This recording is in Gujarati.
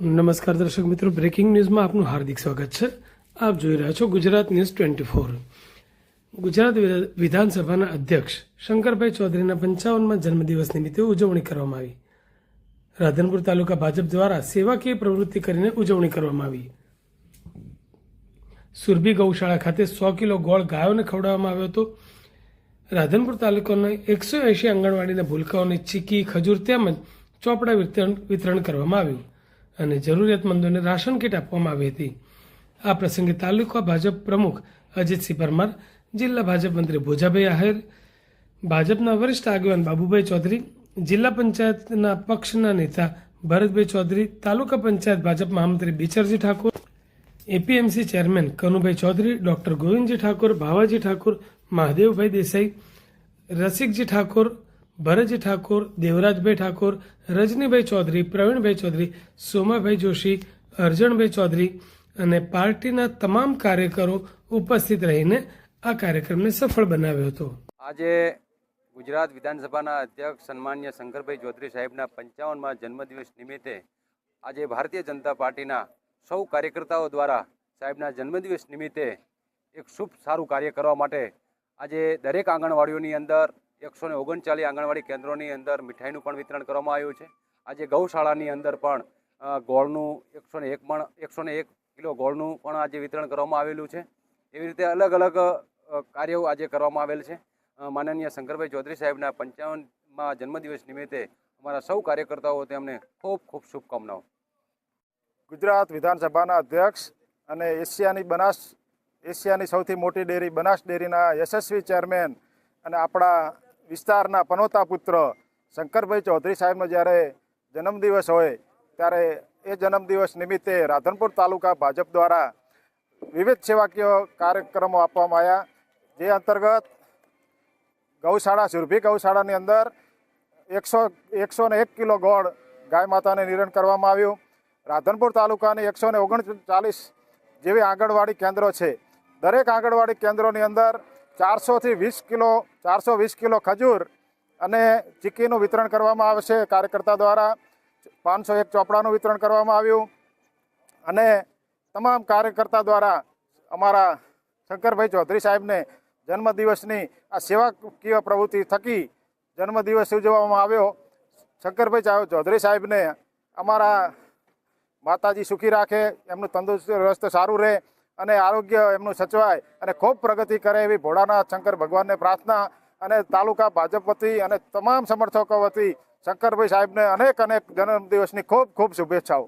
નમસ્કાર દર્શક મિત્રો બ્રેકિંગ ન્યૂઝમાં આપનું હાર્દિક સ્વાગત છે. આપ જોઈ રહ્યા છો Gujarat news twenty four. Gujarat વિધાનસભાના અધ્યક્ષ શંકરભાઈ ચૌધરીના પંચાવનમાં જન્મદિવસ નિમિત્તે ઉજવણી કરવામાં આવી. રાધનપુર તાલુકા ભાજપ દ્વારા સેવાકીય પ્રવૃત્તિ કરીને ઉજવણી કરવામાં આવી. સુરભી ગૌશાળા ખાતે સો કિલો ગોળ ગાયોને ખવડાવવામાં આવ્યો હતો. રાધનપુર તાલુકાના એકસો એંશી આંગણવાડીના ભૂલકાઓને ચીકી, ખજૂર તેમજ ચોપડા વિતરણ વિતરણ કરવામાં આવ્યું. અને જરૂરિયાતમંદોને રાશન કીટ આપવામાં આવી હતી. આ પ્રસંગે તાલુકા ભાજપ પ્રમુખ અજીતસિંહ પરમાર, જિલ્લા ભાજપ મંત્રી ભોજાભાઈ આહિર, ભાજપના વરિષ્ઠ આગેવાન બાબુભાઈ ચૌધરી, જિલ્લા પંચાયતના પક્ષના નેતા ભરતભાઈ ચૌધરી, તાલુકા પંચાયત ભાજપ મહામંત્રી Bicharji Thakor, APMC chairman Kanubhai Chaudhary, doctor Govindji Thakor, Bhavaji Thakor, Mahadevbhai Desai, Rasikji Thakor Bharatji Thakor, Devrajbhai Thakor, Rajnibhai Chaudhary, Pravinbhai Chaudhary, Somabhai Joshi, Arjanbhai Chaudhary અને પાર્ટીના તમામ કાર્યકરો ઉપસ્થિત રહીને આ કાર્યક્રમને સફળ બનાવ્યો હતો. આજે ગુજરાત વિધાનસભાના અધ્યક્ષ સન્માન્ય શંકરભાઈ ચૌધરી સાહેબના પંચાવનમાં જન્મદિવસ નિમિત્તે આજે ભારતીય જનતા પાર્ટીના સૌ કાર્યકર્તાઓ દ્વારા સાહેબના જન્મદિવસ નિમિત્તે એક શુભ સારું કાર્ય કરવા માટે આજે દરેક આંગણવાડીઓની અંદર એકસો ને ઓગણચાલીસ આંગણવાડી કેન્દ્રોની અંદર મીઠાઈનું પણ વિતરણ કરવામાં આવ્યું છે. આજે ગૌશાળાની અંદર પણ ગોળનું એકસો ને એક પણ એકસો ને એક કિલો ગોળનું પણ આજે વિતરણ કરવામાં આવેલું છે. એવી રીતે અલગ અલગ કાર્યો આજે કરવામાં આવેલ છે. માનનીય શંકરભાઈ ચૌધરી સાહેબના પંચાવનમાં જન્મદિવસ નિમિત્તે અમારા સૌ કાર્યકર્તાઓ તેમને ખૂબ ખૂબ શુભકામનાઓ. ગુજરાત વિધાનસભાના અધ્યક્ષ અને એશિયાની બનાસ, એશિયાની સૌથી મોટી ડેરી બનાસ ડેરીના યશસ્વી ચેરમેન અને આપણા વિસ્તારના પનોતા પુત્ર શંકરભાઈ ચૌધરી સાહેબનો જ્યારે જન્મદિવસ હોય, ત્યારે એ જન્મદિવસ નિમિત્તે રાધનપુર તાલુકા ભાજપ દ્વારા વિવિધ સેવાકીય કાર્યક્રમો આપવામાં આવ્યા. જે અંતર્ગત ગૌશાળા, સુરભી ગૌશાળાની અંદર એકસો એકસો ને એક કિલો ગોળ ગાય માતાને નિરણ કરવામાં આવ્યું. રાધનપુર તાલુકાની એકસો ને ઓગણચાલીસ જેવી આંગણવાડી કેન્દ્રો છે. દરેક આંગણવાડી કેન્દ્રોની અંદર ચારસોથી વીસ કિલો, ચારસો વીસ કિલો ખજૂર અને ચીકીનું વિતરણ કરવામાં આવશે. કાર્યકર્તા દ્વારા પાંચસો એક ચોપડાનું વિતરણ કરવામાં આવ્યું. અને તમામ કાર્યકર્તા દ્વારા અમારા શંકરભાઈ ચૌધરી સાહેબને જન્મદિવસની આ સેવાકીય પ્રવૃત્તિ થકી જન્મદિવસ ઉજવવામાં આવ્યો. શંકરભાઈ ચૌધરી સાહેબને અમારા માતાજી સુખી રાખે, એમનું તંદુરસ્ત સારું રહે. અને આરોગ્ય એમનું સચવાય અને ખૂબ પ્રગતિ કરે એવી ભોળાનાથ શંકર ભગવાનને પ્રાર્થના અને તાલુકા ભાજપ વતી અને તમામ સમર્થકો વતી શંકરભાઈ સાહેબને અનેક અનેક જન્મદિવસની ખૂબ ખૂબ શુભેચ્છાઓ.